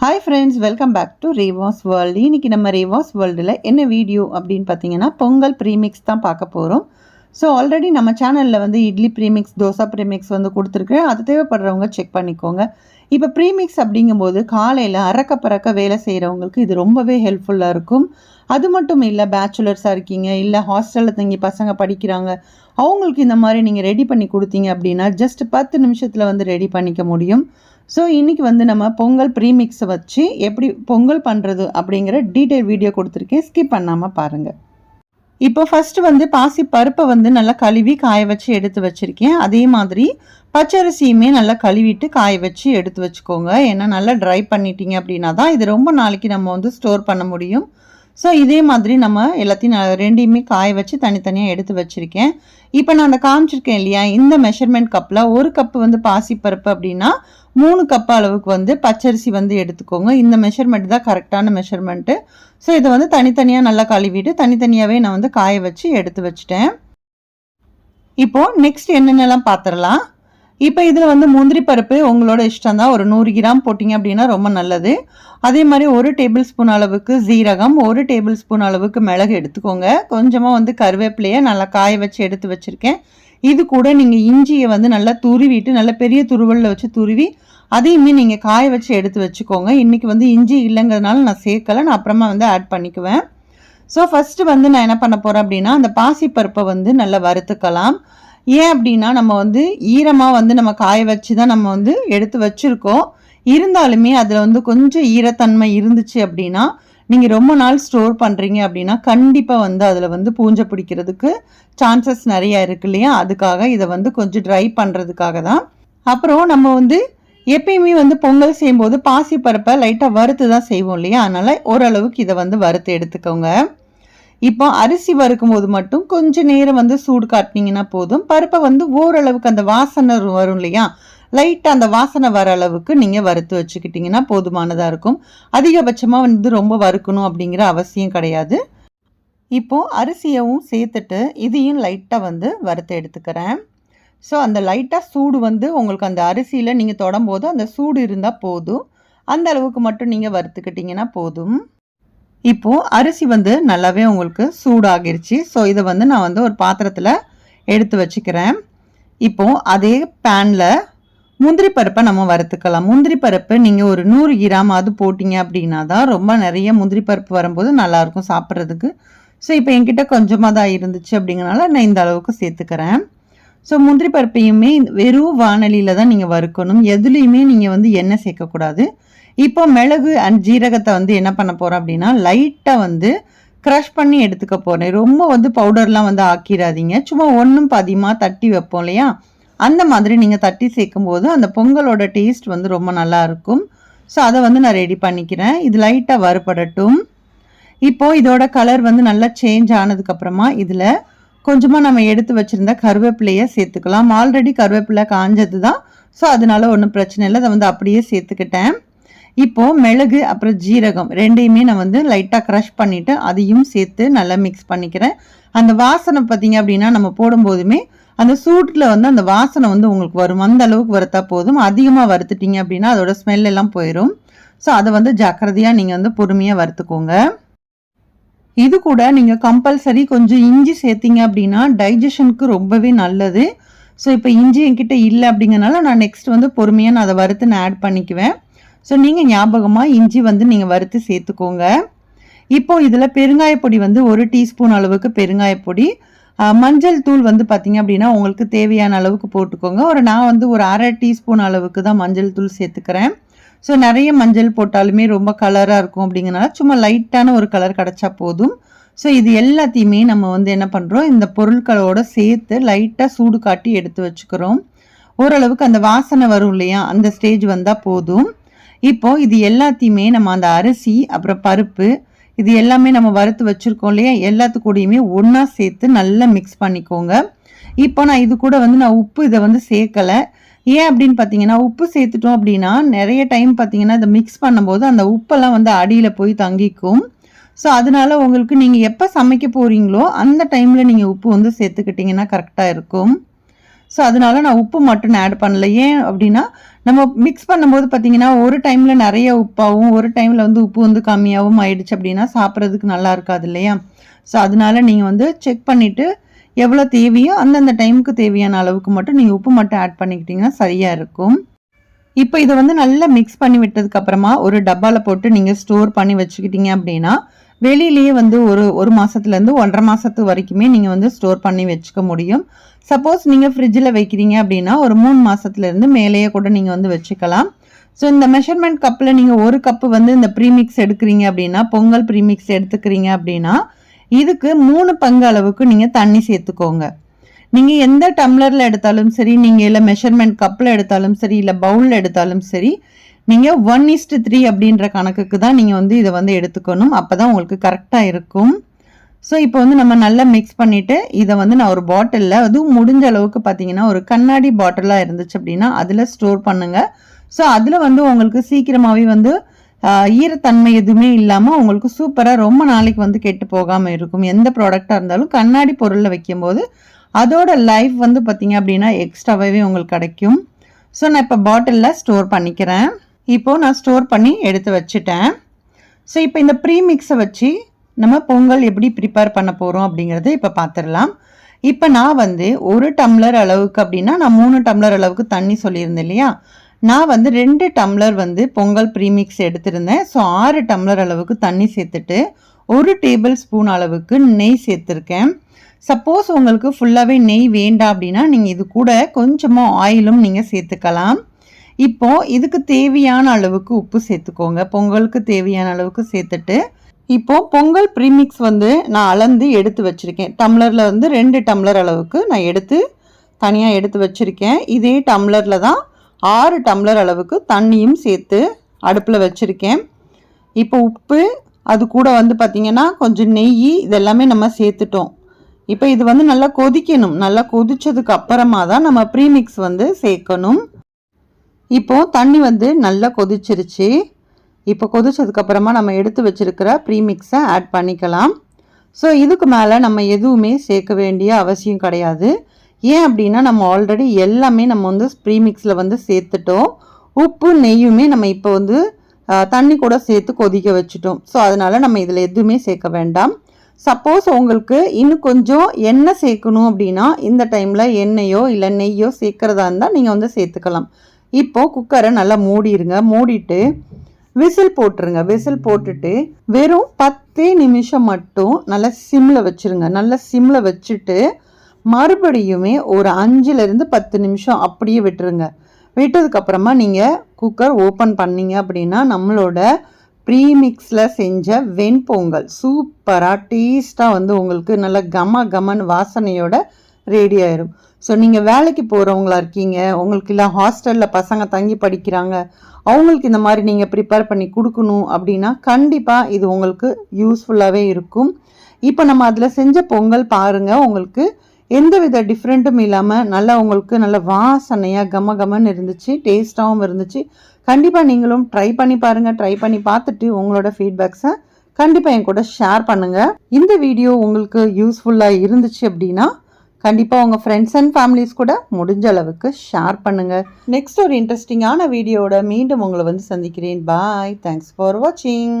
Hi friends welcome back to Reevas world இன்றைக்கி நம்ம ரீவாஸ் வேர்ல்டில் என்ன வீடியோ அப்படின்னு பார்த்தீங்கன்னா பொங்கல் ப்ரீமிக்ஸ் தான் பார்க்க போகிறோம் ஸோ ஆல்ரெடி நம்ம சேனலில் வந்து இட்லி ப்ரீமிக்ஸ் தோசை ப்ரீமிக்ஸ் வந்து கொடுத்துருக்கேன் அது தேவைப்படுறவங்க செக் பண்ணிக்கோங்க. இப்போ ப்ரீமிக்ஸ் அப்படிங்கும்போது காலையில் அறக்க பறக்க வேலை செய்கிறவங்களுக்கு இது ரொம்பவே ஹெல்ப்ஃபுல்லாக இருக்கும். அது மட்டும் இல்லை பேச்சுலர்ஸாக இருக்கீங்க இல்லை ஹாஸ்டலில் தங்கி பசங்க படிக்கிறாங்க அவங்களுக்கு இந்த மாதிரி நீங்கள் ரெடி பண்ணி கொடுத்தீங்க அப்படின்னா ஜஸ்ட் பத்து நிமிஷத்தில் வந்து ரெடி பண்ணிக்க முடியும். ஸோ இன்றைக்கி வந்து நம்ம பொங்கல் ப்ரீமிக்ஸை வச்சு எப்படி பொங்கல் பண்ணுறது அப்படிங்கிற டீட்டெயில் வீடியோ கொடுத்துருக்கேன். ஸ்கிப் பண்ணாமல் பாருங்கள் இப்போ ஃபஸ்ட்டு வந்து பாசி பருப்பை வந்து நல்லா கழுவி காய வச்சு எடுத்து வச்சுருக்கேன். அதே மாதிரி பச்சரிசியுமே நல்லா கழுவிட்டு காய வச்சு எடுத்து வச்சுக்கோங்க. ஏன்னா நல்லா ட்ரை பண்ணிட்டீங்க அப்படின்னா தான் இது ரொம்ப நாளைக்கு நம்ம வந்து ஸ்டோர் பண்ண முடியும். ஸோ இதே மாதிரி நம்ம எல்லாத்தையும் நான் ரெண்டையுமே காய வச்சு தனித்தனியாக எடுத்து வச்சுருக்கேன். இப்போ நான் அந்த காமிச்சிருக்கேன் இல்லையா? இந்த மெஷர்மெண்ட் கப்பில் ஒரு கப்பு வந்து பாசிப்பருப்பு அப்படின்னா மூணு கப் அளவுக்கு வந்து பச்சரிசி வந்து எடுத்துக்கோங்க. இந்த மெஷர்மெண்ட் தான் கரெக்டான மெஷர்மெண்ட்டு ஸோ இதை வந்து தனித்தனியாக நல்லா கழுவிட்டு தனித்தனியாகவே நான் வந்து காய வச்சு எடுத்து வச்சுட்டேன். இப்போது நெக்ஸ்ட் என்னென்னலாம் பார்த்துடலாம் இப்போ இதில் வந்து முந்திரி பருப்பு உங்களோட இஷ்டம் தான் ஒரு நூறு கிராம் போட்டிங்க அப்படின்னா ரொம்ப நல்லது. அதே மாதிரி ஒரு டேபிள் ஸ்பூன் அளவுக்கு ஜீரகம் ஒரு டேபிள் ஸ்பூன் அளவுக்கு மிளகு எடுத்துக்கோங்க. கொஞ்சமாக வந்து கருவேப்பிலையை நல்லா காய வச்சு எடுத்து வச்சுருக்கேன். இது கூட நீங்கள் இஞ்சியை வந்து நல்லா துருவிட்டு நல்லா பெரிய துருவலில் வச்சு துருவி அதையுமே நீங்கள் காய வச்சு எடுத்து வச்சுக்கோங்க. இன்றைக்கி வந்து இஞ்சி இல்லைங்கிறதுனால நான் சேர்க்கலை. நான் அப்புறமா வந்து ஆட் பண்ணிக்குவேன். ஸோ ஃபஸ்ட்டு வந்து நான் என்ன பண்ண போகிறேன் அப்படின்னா அந்த பாசிப்பருப்பை வந்து நல்லா வறுத்துக்கலாம். ஏன் அப்படின்னா நம்ம வந்து ஈரமாக வந்து நம்ம காய வச்சு தான் நம்ம வந்து எடுத்து வச்சுருக்கோம். இருந்தாலுமே அதில் வந்து கொஞ்சம் ஈரத்தன்மை இருந்துச்சு அப்படின்னா நீங்கள் ரொம்ப நாள் ஸ்டோர் பண்ணுறீங்க அப்படின்னா கண்டிப்பாக வந்து அதில் வந்து பூஞ்சை பிடிக்கிறதுக்கு சான்சஸ் நிறையா இருக்கு இல்லையா? அதுக்காக இதை வந்து கொஞ்சம் ட்ரை பண்ணுறதுக்காக தான். அப்புறம் நம்ம வந்து எப்பயுமே வந்து பொங்கல் செய்யும்போது பாசி பருப்பை லைட்டாக வறுத்து தான் செய்வோம் இல்லையா? அதனால் ஓரளவுக்கு இதை வந்து வறுத்து எடுத்துக்கோங்க. இப்போ அரிசி வறுக்கும் போது மட்டும் கொஞ்சம் நேரம் வந்து சூடு காட்டினீங்கன்னா போதும். பருப்பை வந்து ஓரளவுக்கு அந்த வாசனை வரும் இல்லையா? லைட்டாக அந்த வாசனை வர அளவுக்கு நீங்கள் வறுத்து வச்சுக்கிட்டிங்கன்னா போதுமானதாக இருக்கும். அதிகபட்சமாக வந்து ரொம்ப வறுக்கணும் அப்படிங்கிற அவசியம் கிடையாது. இப்போது அரிசியவும் சேர்த்துட்டு இதையும் லைட்டாக வந்து வறுத்து எடுத்துக்கிறேன். ஸோ அந்த லைட்டாக சூடு வந்து உங்களுக்கு அந்த அரிசியில் நீங்கள் தொடம்போது அந்த சூடு இருந்தால் போதும். அந்த அளவுக்கு மட்டும் நீங்கள் வறுத்துக்கிட்டிங்கன்னா போதும். இப்போது அரிசி வந்து நல்லாவே உங்களுக்கு சூடாகிருச்சு. ஸோ இதை வந்து நான் வந்து ஒரு பாத்திரத்தில் எடுத்து வச்சுக்கிறேன். இப்போது அதே பேனில் முந்திரி பருப்பை நம்ம வறுத்துக்கலாம். முந்திரி பருப்பு நீங்கள் ஒரு நூறு கிராம் போட்டிங்க அப்படின்னா தான் ரொம்ப நிறைய முந்திரி பருப்பு வரும்போது நல்லாயிருக்கும் சாப்பிட்றதுக்கு. ஸோ இப்போ என்கிட்ட கொஞ்சமாக தான் இருந்துச்சு அப்படிங்கிறனால நான் இந்த அளவுக்கு சேர்த்துக்கிறேன். ஸோ முந்திரி பருப்பையுமே வெறும் வானலியில் தான் நீங்கள் வறுக்கணும். எதுலேயுமே நீங்கள் வந்து எண்ணெய் சேர்க்கக்கூடாது. இப்போ மிளகு அண்ட் ஜீரகத்தை வந்து என்ன பண்ண போகிறோம் அப்படின்னா லைட்டாக வந்து க்ரஷ் பண்ணி எடுத்துக்க போகிறேன் ரொம்ப வந்து பவுடர்லாம் வந்து ஆக்கிடாதீங்க. சும்மா ஒன்றும் பதிமாக தட்டி வைப்போம் இல்லையா? அந்த மாதிரி நீங்கள் தட்டி சேர்க்கும் போது அந்த பொங்கலோட டேஸ்ட் வந்து ரொம்ப நல்லா இருக்கும். ஸோ அதை வந்து நான் ரெடி பண்ணிக்கிறேன். இது லைட்டாக வறுபடட்டும். இப்போது இதோட கலர் வந்து நல்லா சேஞ்ச் ஆனதுக்கப்புறமா இதில் கொஞ்சமாக நம்ம எடுத்து வச்சுருந்த கருவேப்பிலையை சேர்த்துக்கலாம். ஆல்ரெடி கருவேப்பிலை காஞ்சது தான் ஸோ அதனால ஒன்றும் பிரச்சனை இல்லை. அதை வந்து அப்படியே சேர்த்துக்கிட்டேன். இப்போது மிளகு அப்புறம் ஜீரகம் ரெண்டையுமே நான் வந்து லைட்டாக க்ரஷ் பண்ணிவிட்டு அதையும் சேர்த்து நல்லா மிக்ஸ் பண்ணிக்கிறேன். அந்த வாசனை பார்த்தீங்க அப்படின்னா நம்ம போடும்போதுமே அந்த சூட்டில் வந்து அந்த வாசனை வந்து உங்களுக்கு வரும். அந்த அளவுக்கு வறுத்தா போதும். அதிகமாக வறுத்துட்டீங்க அப்படின்னா அதோட ஸ்மெல் எல்லாம் போயிடும் ஸோ அதை வந்து ஜாக்கிரதையாக நீங்கள் வந்து பொறுமையாக வறுத்துக்கோங்க. இது கூட நீங்கள் கம்பல்சரி கொஞ்சம் இஞ்சி சேர்த்தீங்க அப்படின்னா டைஜஷனுக்கு ரொம்பவே நல்லது. ஸோ இப்போ இஞ்சி என்கிட்ட இல்லை அப்படிங்கிறனால நான் நெக்ஸ்ட் வந்து பொறுமையாக நான் அதை வறுத்து நான் ஆட் பண்ணிக்குவேன். ஸோ நீங்கள் ஞாபகமாக இஞ்சி வந்து நீங்கள் வறுத்து சேர்த்துக்கோங்க. இப்போ இதில் பெருங்காயப்பொடி வந்து ஒரு டீஸ்பூன் அளவுக்கு பெருங்காயப்பொடி மஞ்சள் தூள் வந்து பார்த்திங்க அப்படின்னா உங்களுக்கு தேவையான அளவுக்கு போட்டுக்கோங்க. ஒரு நான் வந்து ஒரு அரை டீஸ்பூன் அளவுக்கு தான் மஞ்சள் தூள் சேர்த்துக்கிறேன். ஸோ நிறைய மஞ்சள் போட்டாலுமே ரொம்ப கலராக இருக்கும் அப்படிங்கிறனால சும்மா லைட்டான ஒரு கலர் கிடச்சா போதும். ஸோ இது எல்லாத்தையுமே நம்ம வந்து என்ன பண்ணுறோம் இந்த பொருட்களோட சேர்த்து லைட்டாக சூடு காட்டி எடுத்து வச்சுக்கிறோம். ஓரளவுக்கு அந்த வாசனை வரும் இல்லையா? அந்த ஸ்டேஜ் வந்தால் போதும். இப்போ இது எல்லாத்தையுமே நம்ம அந்த அரிசி அப்புறம் பருப்பு இது எல்லாமே நம்ம வறுத்து வச்சுருக்கோம் இல்லையா? எல்லாத்து கூடயுமே ஒன்றா சேர்த்து நல்லா மிக்ஸ் பண்ணிக்கோங்க. இப்போ நான் இது கூட வந்து நான் உப்பு இதை வந்து சேர்க்கலை. ஏன் அப்படின்னு பார்த்தீங்கன்னா உப்பு சேர்த்துட்டோம் அப்படின்னா நிறைய டைம் பார்த்தீங்கன்னா இதை மிக்ஸ் பண்ணும்போது அந்த உப்பெல்லாம் வந்து அடியில் போய் தங்கிக்கும். ஸோ அதனால உங்களுக்கு நீங்கள் எப்போ சமைக்க போகிறீங்களோ அந்த டைமில் நீங்கள் உப்பு வந்து சேர்த்துக்கிட்டிங்கன்னா கரெக்டாக இருக்கும். ஸோ அதனால நான் உப்பு மட்டும் ஆட் பண்ணல. ஏன் அப்படின்னா நம்ம மிக்ஸ் பண்ணும்போது பார்த்தீங்கன்னா ஒரு டைமில் நிறைய உப்பாகவும் ஒரு டைமில் வந்து உப்பு வந்து கம்மியாகவும் ஆயிடுச்சு அப்படின்னா சாப்பிட்றதுக்கு நல்லா இருக்காது இல்லையா? ஸோ அதனால நீங்கள் வந்து செக் பண்ணிவிட்டு எவ்வளோ தேவையோ அந்தந்த டைமுக்கு தேவையான அளவுக்கு மட்டும் நீங்கள் உப்பு மட்டும் ஆட் பண்ணிக்கிட்டிங்கன்னா சரியாக இருக்கும். இப்போ இதை வந்து நல்லா மிக்ஸ் பண்ணி விட்டதுக்கப்புறமா ஒரு டப்பாவில் போட்டு நீங்கள் ஸ்டோர் பண்ணி வச்சுக்கிட்டீங்க அப்படின்னா வெளியிலேயே வந்து ஒரு ஒரு மாதத்துலேருந்து ஒன்றரை மாதத்து வரைக்குமே நீங்கள் வந்து ஸ்டோர் பண்ணி வச்சுக்க முடியும். சப்போஸ் நீங்கள் ஃப்ரிட்ஜில் வைக்கிறீங்க அப்படின்னா ஒரு மூணு மாதத்துலேருந்து மேலேயே கூட நீங்கள் வந்து வச்சுக்கலாம். ஸோ இந்த மெஷர்மெண்ட் கப்பில் நீங்கள் ஒரு கப்பு வந்து இந்த ப்ரீமிக்ஸ் எடுக்கிறீங்க அப்படின்னா பொங்கல் ப்ரீமிக்ஸ் எடுத்துக்கிறீங்க அப்படின்னா இதுக்கு மூணு பங்கு அளவுக்கு நீங்கள் தண்ணி சேர்த்துக்கோங்க. நீங்கள் எந்த டம்ளரில் எடுத்தாலும் சரி நீங்கள் இல்லை மெஷர்மெண்ட் கப்பில் எடுத்தாலும் சரி இல்லை பவுலில் எடுத்தாலும் சரி நீங்கள் ஒன் இஸ்ட் த்ரீ அப்படின்ற கணக்குக்கு தான் நீங்கள் வந்து இதை வந்து எடுத்துக்கணும். அப்போ தான் உங்களுக்கு கரெக்டாக இருக்கும். ஸோ இப்போ வந்து நம்ம நல்லா மிக்ஸ் பண்ணிவிட்டு இதை வந்து நான் ஒரு பாட்டிலில் அதுவும் முடிஞ்ச அளவுக்கு பார்த்தீங்கன்னா ஒரு கண்ணாடி பாட்டிலாக இருந்துச்சு அப்படின்னா அதில் ஸ்டோர் பண்ணுங்கள் ஸோ அதில் வந்து உங்களுக்கு சீக்கிரமாகவே வந்து ஈரத்தன்மை எதுவுமே இல்லாமல் உங்களுக்கு சூப்பராக ரொம்ப நாளைக்கு வந்து கெட்டு போகாமல் இருக்கும். எந்த ப்ராடக்டாக இருந்தாலும் கண்ணாடி பொருளில் வைக்கும்போது அதோட லைஃப் வந்து பார்த்தீங்க அப்படின்னா எக்ஸ்ட்ராவே உங்களுக்கு கிடைக்கும். ஸோ நான் இப்போ பாட்டிலில் ஸ்டோர் பண்ணிக்கிறேன். இப்போது நான் ஸ்டோர் பண்ணி எடுத்து வச்சுட்டேன். ஸோ இப்போ இந்த ப்ரீமிக்ஸை வச்சு நம்ம பொங்கல் எப்படி ப்ரிப்பேர் பண்ண போகிறோம் அப்படிங்கிறத இப்போ பார்த்துடலாம் இப்போ நான் வந்து ஒரு டம்ளர் அளவுக்கு அப்படின்னா நான் மூணு டம்ளர் அளவுக்கு தண்ணி சொல்லியிருந்தேன் இல்லையா? நான் வந்து ரெண்டு டம்ளர் வந்து பொங்கல் ப்ரீமிக்ஸ் எடுத்திருந்தேன். ஸோ ஆறு டம்ளர் அளவுக்கு தண்ணி சேர்த்துட்டு ஒரு டேபிள் ஸ்பூன் அளவுக்கு நெய் சேர்த்துருக்கேன். சப்போஸ் உங்களுக்கு ஃபுல்லாகவே நெய் வேண்டாம் அப்படின்னா நீங்கள் இது கூட கொஞ்சமாக ஆயிலும் நீங்கள் சேர்த்துக்கலாம். இப்போ இதுக்கு தேவையான அளவுக்கு உப்பு சேர்த்துக்கோங்க. பொங்கலுக்கு தேவையான அளவுக்கு சேர்த்துட்டு இப்போது பொங்கல் ப்ரீமிக்ஸ் வந்து நான் அளந்து எடுத்து வச்சுருக்கேன். டம்ளரில் வந்து ரெண்டு டம்ளர் அளவுக்கு நான் எடுத்து தனியாக எடுத்து வச்சுருக்கேன். இதே டம்ளரில் தான் ஆறு டம்ளர் அளவுக்கு தண்ணியும் சேர்த்து அடுப்பில் வச்சுருக்கேன். இப்போ உப்பு அது கூட வந்து பார்த்திங்கன்னா கொஞ்சம் நெய் இதெல்லாமே நம்ம சேர்த்துட்டோம். இப்போ இது வந்து நல்லா கொதிக்கணும். நல்லா கொதிச்சதுக்கு அப்புறமா தான் நம்ம ப்ரீமிக்ஸ் வந்து சேர்க்கணும். இப்போ தண்ணி வந்து நல்லா கொதிச்சிருச்சு. இப்போ கொதிச்சதுக்கப்புறமா நம்ம எடுத்து வச்சுருக்கிற ப்ரீமிக்ஸை ஆட் பண்ணிக்கலாம். ஸோ இதுக்கு மேலே நம்ம எதுவுமே சேர்க்க வேண்டிய அவசியம் கிடையாது. ஏன் அப்படின்னா நம்ம ஆல்ரெடி எல்லாமே நம்ம வந்து ப்ரீமிக்ஸில் வந்து சேர்த்துட்டோம். உப்பு நெய்யுமே நம்ம இப்போ வந்து தண்ணி கூட சேர்த்து கொதிக்க வச்சுட்டோம். ஸோ அதனால் நம்ம இதில் எதுவுமே சேர்க்க வேண்டாம். சப்போஸ் உங்களுக்கு இன்னும் கொஞ்சம் எண்ணெய் சேர்க்கணும் அப்படின்னா இந்த டைமில் எண்ணெயோ இல்லை நெய்யோ சேர்க்குறதா இருந்தால் நீங்கள் வந்து சேர்த்துக்கலாம். இப்போது குக்கரை நல்லா மூடிடுங்க மூடிட்டு விசில் போட்டுருங்க. விசில் போட்டுட்டு வெறும் பத்தே நிமிஷம் மட்டும் நல்லா சிம்மில் வச்சுருங்க. நல்லா சிம்மில் வச்சுட்டு மறுபடியுமே ஒரு அஞ்சுலேருந்து பத்து நிமிஷம் அப்படியே விட்டுருங்க. விட்டதுக்கப்புறமா நீங்கள் குக்கர் ஓப்பன் பண்ணீங்க அப்படின்னா நம்மளோட ப்ரீமிக்ஸில் செஞ்ச வெண்பொங்கல் சூப்பராக டேஸ்ட்டாக வந்து உங்களுக்கு நல்ல கம கமன் வாசனையோட ரெடி ஆயிரும். ஸோ நீங்கள் வேலைக்கு போகிறவங்களா இருக்கீங்க உங்களுக்கு இல்லை ஹாஸ்டலில் பசங்க தங்கி படிக்கிறாங்க அவங்களுக்கு இந்த மாதிரி நீங்கள் ப்ரிப்பேர் பண்ணி கொடுக்கணும் அப்படின்னா கண்டிப்பாக இது உங்களுக்கு யூஸ்ஃபுல்லாகவே இருக்கும். இப்போ நம்ம அதில் செஞ்ச பொங்கல் பாருங்கள் உங்களுக்கு எந்த வித டிஃப்ரெண்ட்டும் இல்லாமல் நல்லா உங்களுக்கு நல்ல வாசனையாக கம கமன்னு இருந்துச்சு டேஸ்ட்டாகவும் இருந்துச்சு. கண்டிப்பாக நீங்களும் ட்ரை பண்ணி பாருங்கள் ட்ரை பண்ணி பார்த்துட்டு உங்களோட ஃபீட்பேக்ஸை கண்டிப்பாக என் கூட ஷேர் பண்ணுங்கள் இந்த வீடியோ உங்களுக்கு யூஸ்ஃபுல்லாக இருந்துச்சு அப்படின்னா கண்டிப்பாக உங்கள் ஃப்ரெண்ட்ஸ் அண்ட் ஃபேமிலிஸ் கூட முடிஞ்ச அளவுக்கு ஷேர் பண்ணுங்கள் நெக்ஸ்ட் ஒரு இன்ட்ரெஸ்டிங்கான வீடியோட மீண்டும் உங்களை வந்து சந்திக்கிறேன். பாய் தேங்க்ஸ் ஃபார் வாட்சிங்